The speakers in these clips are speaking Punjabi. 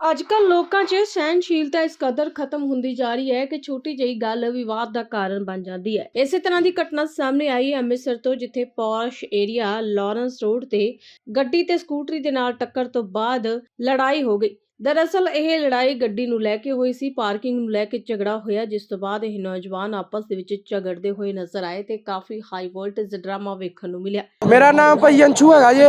ਅੱਜ ਕੱਲ ਲੋਕਾਂ 'ਚ ਸਹਿਨਸ਼ੀਲਤਾ ਇਸ ਕਦਰ ਖਤਮ ਹੁੰਦੀ ਜਾ ਰਹੀ ਹੈ ਕਿ ਛੋਟੀ ਜਿਹੀ ਗੱਲ ਵਿਵਾਦ ਦਾ ਕਾਰਨ ਬਣ ਜਾਂਦੀ ਹੈ। ਇਸੇ ਤਰ੍ਹਾਂ ਦੀ ਘਟਨਾ ਸਾਹਮਣੇ ਆਈ ਹੈ ਅੰਮ੍ਰਿਤਸਰ ਤੋਂ ਜਿੱਥੇ ਪੌਸ਼ ਏਰੀਆ ਲਾਰੈਂਸ ਰੋਡ ਤੇ ਗੱਡੀ ਤੇ ਸਕੂਟਰੀ ਦੇ ਨਾਲ ਟੱਕਰ ਤੋਂ ਬਾਅਦ ਲੜਾਈ ਹੋ ਗਈ। ਦਰਅਸਲ ਇਹ ਲੜਾਈ ਗੱਡੀ ਨੂੰ ਲੈ ਕੇ ਹੋਈ ਸੀ ਪਾਰਕਿੰਗ ਨੂੰ ਲੈ ਕੇ ਝਗੜਾ ਹੋਇਆ ਜਿਸ ਤੋਂ ਬਾਅਦ ਇਹ ਨੌਜਵਾਨ ਆਪਸ ਦੇ ਵਿੱਚ ਝਗੜਦੇ ਹੋਏ ਨਜ਼ਰ ਆਏ ਤੇ ਕਾਫੀ ਹਾਈ ਵੋਲਟੇਜ ਡਰਾਮਾ ਵੇਖਣ ਨੂੰ ਮਿਲਿਆ। ਮੇਰਾ ਨਾਮ ਭਾਈ ਅੰਸ਼ੂ ਹੈਗਾ ਜੇ।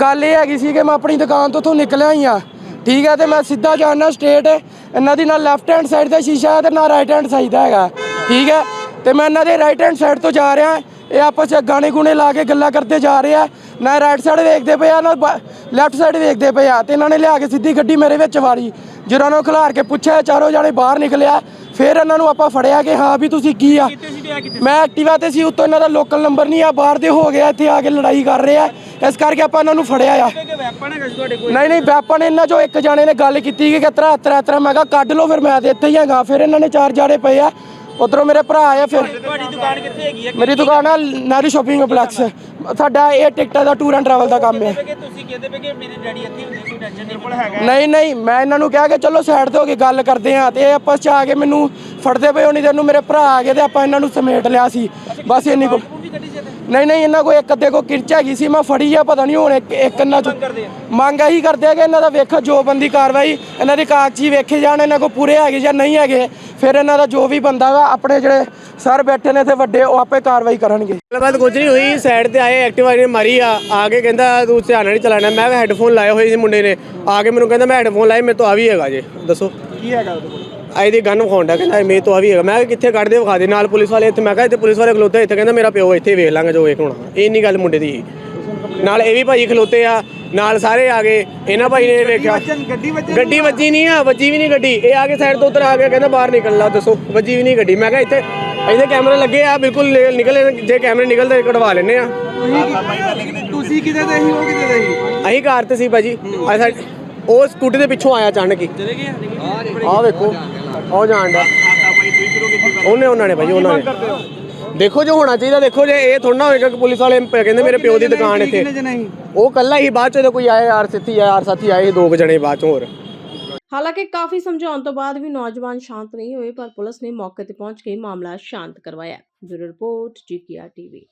ਗੱਲ ਇਹ ਹੈਗੀ ਸੀ ਕਿ ਮੈਂ ਆਪਣੀ ਦੁਕਾਨ ਤੋਂ ਉੱਥੋਂ ਨਿਕਲਿਆ ਹੀ ਆ ਠੀਕ ਹੈ ਤੇ ਮੈਂ ਸਿੱਧਾ ਜਾਣਾ ਸਟੇਟ ਇਹਨਾਂ ਦੀ ਨਾਲ ਲੈਫਟ ਹੈਂਡ ਸਾਈਡ ਦਾ ਸ਼ੀਸ਼ਾ ਹੈ ਤੇ ਨਾਲ ਰਾਈਟ ਹੈਂਡ ਸਾਈਡ ਦਾ ਹੈਗਾ। ਠੀਕ ਹੈ? ਤੇ ਮੈਂ ਇਹਨਾਂ ਦੇ ਰਾਈਟ ਹੈਂਡ ਸਾਈਡ ਤੋਂ ਜਾ ਰਿਹਾ ਇਹ ਆਪਸ ਵਿੱਚ ਗਾਣੇ ਗੁਣੇ ਲਾ ਕੇ ਗੱਲਾਂ ਕਰਦੇ ਜਾ ਰਹੇ ਆ। ਨਾ ਰਾਈਟ ਸਾਈਡ ਵੇਖਦੇ ਪਏ ਆ, ਨਾ ਲੈਫਟ ਸਾਈਡ ਵੇਖਦੇ ਪਏ ਆ। ਤੇ ਇਹਨਾਂ ਨੇ ਲਿਆ ਕੇ ਸਿੱਧੀ ਗੱਡੀ ਮੇਰੇ ਵਿੱਚ ਵਾਰੀ। ਜਦੋਂ ਉਹਨਾਂ ਨੂੰ ਖਿਲਾਰ ਕੇ ਪੁੱਛਿਆ, ਚਾਰੋਂ ਜਾਣੇ ਬਾਹਰ ਨਿਕਲਿਆ। ਫਿਰ ਇਹਨਾਂ ਨੂੰ ਆਪਾਂ ਫੜਿਆ ਕਿ ਹਾਂ ਵੀ ਤੁਸੀਂ ਕੀ ਆ? ਮੈਂ ਐਕਟਿਵਾ ਤੇ ਸੀ ਉੱਤੋਂ ਇਹਨਾਂ ਦਾ ਲੋਕਲ ਨੰਬਰ ਨਹੀਂ ਆ ਬਾਹਰ ਦੇ ਹੋ ਗਿਆ ਇੱਥੇ ਆ ਕੇ ਲੜਾਈ ਕਰ ਰਹੇ ਆ। ਇਸ ਕਰਕੇ ਆਪਾਂ ਇਹਨਾਂ ਨੂੰ ਫੜਿਆ ਆ। ਨਹੀਂ ਨਹੀਂ ਵੈਪਨ ਇਹਨਾਂ ਚੋਂ ਇੱਕ ਜਾਣੇ ਨੇ ਗੱਲ ਕੀਤੀ ਕਿ ਕਿਤਰਾ ਤਰਾ ਤਰਾ ਮੈਂ ਕਿਹਾ ਕੱਢ ਲਓ ਫਿਰ ਮੈਂ ਤੇ ਇੱਥੇ ਹੀ ਹੈਗਾ। ਫਿਰ ਇਹਨਾਂ ਨੇ ਚਾਰ ਜਾੜੇ ਪਏ ਆ। ਉਧਰੋਂ ਮੇਰੇ ਭਰਾ ਆਏ ਫਿਰ। ਤੁਹਾਡੀ ਦੁਕਾਨ ਕਿੱਥੇ ਹੈਗੀ ਹੈ ਮੇਰੀ ਦੁਕਾਨ ਆ ਨਹਿਰੂ ਸ਼ਾਪਿੰਗ ਕੰਪਲੈਕਸ। ਸਾਡਾ ਇਹ ਟਿਕਟਾਂ ਦਾ ਟੂਰ ਐਂਡ ਟਰੈਵਲ ਦਾ ਕੰਮ ਹੈ। ਕਿ ਤੁਸੀਂ ਕਹਿੰਦੇ ਪਏ ਕਿ ਮੇਰੇ ਡੈਡੀ ਇੱਥੇ ਹੁੰਦੇ ਕੋਈ ਟੈਨਸ਼ਨ ਨਹੀਂ ਕੋਲ ਹੈਗਾ ਨਹੀਂ ਨਹੀਂ ਮੈਂ ਇਹਨਾਂ ਨੂੰ ਕਿਹਾ ਕਿ ਚਲੋ ਸਾਈਡ ਤੇ ਹੋ ਕੇ ਗੱਲ ਕਰਦੇ ਆ ਤੇ ਇਹ ਆਪਸ ਚ ਆ ਕੇ ਮੈਨੂੰ ਫੜਦੇ ਪਏ ਹੋਣੀ ਤੈਨੂੰ ਮੇਰੇ ਭਰਾ ਆ ਗਏ ਤੇ ਆਪਾਂ ਇਹਨਾਂ ਨੂੰ ਸਮੇਟ ਲਿਆ ਸੀ। ਬਸ ਇੰਨੀ ਕੋ ਨਹੀਂ ਨਹੀਂ ਇਹਨਾਂ ਕੋ ਇੱਕ ਅੱਧੇ ਕੋ ਕਿਰਚ ਹੈਗੀ ਸੀ ਮੈਂ ਫੜੀ ਆ ਪਤਾ ਨਹੀਂ ਹੁਣ ਇੱਕ ਇੱਕ ਇਹਨਾਂ ਚ ਮੰਗ ਇਹੀ ਕਰਦੇ ਆ ਕਿ ਇਹਨਾਂ ਦਾ ਵੇਖੋ ਜੋ ਬੰਦੀ ਕਾਰਵਾਈ ਇਹਨਾਂ ਦੇ ਕਾਗਜ਼ੀ ਵੇਖੇ ਜਾਣ ਇਹਨਾਂ ਕੋ ਪੂਰੇ ਹੈਗੇ ਜਾਂ ਨਹੀਂ ਹੈਗੇ। ਫਿਰ ਇਹਨਾਂ ਦਾ ਜੋ ਵੀ ਬੰਦਾ ਵਾ ਆਪਣੇ ਜਿਹੜੇ ਸਰ ਬੈਠੇ ਨੇ ਇੱਥੇ ਵੱਡੇ ਉਹ ਆਪੇ ਕਾਰਵਾਈ ਕਰਨਗੇ। ਗੱਲਬਾਤ ਕੁਝ ਨਹੀਂ ਹੋਈ ਸਾਈਡ ਤੇ ਆਏ ਐਕਟਿਵਾ ਨੇ ਮਾਰੀ ਆ ਆ ਕੇ ਕਹਿੰਦਾ ਤੂੰ ਧਿਆਨ ਨਹੀਂ ਚਲਾਣਾ ਮੈਂ ਕਿਹਾ ਹੈੱਡਫੋਨ ਲਾਏ ਹੋਏ ਸੀ ਮੁੰਡੇ ਨੇ। ਆ ਕੇ ਮੈਨੂੰ ਕਹਿੰਦਾ ਮੈਂ ਹੈੱਡਫੋਨ ਲਾਏ ਮੇਰੇ ਤੋਂ ਆ ਵੀ ਹੈਗਾ ਜੇ ਦੱਸੋ। ਕੀ ਹੈਗਾ ਉਹਦੇ ਕੋਲ? ਆਈ ਦੀ ਗਨ ਵਿਖਾਉਂਦਾ ਕਹਿੰਦਾ ਮੇਰੇ ਤੋਂ ਆ ਵੀ ਹੈਗਾ। ਮੈਂ ਕਿੱਥੇ ਕੱਢ ਦੇ ਵਿਖਾ ਦੇ। ਨਾਲ ਪੁਲਿਸ ਵਾਲੇ ਇੱਥੇ ਮੈਂ ਕਿਹਾ ਇੱਥੇ ਪੁਲਿਸ ਵਾਲੇ ਖਲੋਤੇ ਇੱਥੇ ਕਹਿੰਦਾ ਮੇਰਾ ਪਿਓ ਇੱਥੇ ਵੇਖ ਲਾਂਗੇ ਜੋ ਵੇਖ ਹੋਣਾ ਇਹ ਇੰਨੀ ਗੱਲ ਮੁੰਡੇ ਦੀ। ਨਾਲ ਇਹ ਵੀ ਭਾਈ ਖਲੋਤੇ ਆ ਨਾਲ ਸਾਰੇ ਆ ਗਏ। ਇਹਨਾਂ ਭਾਈ ਨੇ ਵੇਖਿਆ। ਗੱਡੀ ਵੱਜੀ ਗੱਡੀ ਵੱਜੀ ਨਹੀਂ ਆ ਵੱਜੀ ਵੀ ਨਹੀਂ ਗੱਡੀ। ਇਹ ਆ ਕੇ ਸਾਈਡ ਤੋਂ ਉੱਧਰ ਆ ਗਿਆ ਕਹਿੰਦਾ ਬਾਹਰ ਨਿਕਲ ਲਾ ਦੱਸੋ ਵੱਜੀ ਵੀ ਨਹੀਂ ਗੱਡੀ। ਮੈਂ ਕਿਹਾ ਇੱਥੇ ਇੱਥੇ ਕੈਮਰੇ ਲੱਗੇ ਆ ਬਿਲਕੁਲ ਨਿਕਲੇ ਜੇ ਕੈਮਰੇ ਨਿਕਲਦੇ ਕਢਵਾ ਲੈਣੇ ਆ। ਤੁਸੀਂ ਕਿਤੇ ਦੇ ਸੀ ਉਹ ਕਿਤੇ ਦੇ ਸੀ? ਅਸੀਂ ਕਾਰ ਤੇ ਸੀ ਭਾਜੀ। ਆ ਸਾਡ ਉਹ ਸਕੂਟੀ ਦੇ ਪਿੱਛੋਂ ਆਇਆ ਅਚਾਨਕ ਹੀ। ਚਲੇ ਆਹ ਵੇਖੋ ਉਹ ਜਾਣ ਦਾ ਉਹਨੇ ਉਹਨਾਂ ਨੇ ਭਾਜੀ ਉਹਨਾਂ ਨੇ। ਦੇਖੋ ਜੋ ਹੋਣਾ ਚਾਹੀਦਾ ਦੇਖੋ ਜੇ ਇਹ ਥੋੜਾ ਹੋਏਗਾ ਕਿ ਪੁਲਿਸ ਵਾਲੇ ਕਹਿੰਦੇ ਮੇਰੇ ਪਿਓ ਦੀ ਦੁਕਾਨ ਇੱਥੇ। ਨਹੀਂ ਉਹ ਕੱਲਾ ਹੀ ਬਾਅਦ ਚ ਜਦੋਂ ਕੋਈ ਆਇਆ ਯਾਰ ਸਿੱਧੀ ਆਇਆ ਯਾਰ ਸਾਥੀ ਆਏ ਦੋ ਜਣੇ ਬਾਅਦ ਚ ਹੋਰ। ਹਾਲਾਂਕਿ ਕਾਫੀ ਸਮਝਾਉਣ ਤੋਂ ਬਾਅਦ ਵੀ ਨੌਜਵਾਨ ਸ਼ਾਂਤ ਨਹੀਂ ਹੋਏ ਪਰ ਪੁਲਿਸ ਨੇ ਮੌਕੇ ਤੇ ਪਹੁੰਚ ਕੇ ਮਾਮਲਾ ਸ਼ਾਂਤ ਕਰਵਾਇਆ। Bureau report GKR TV.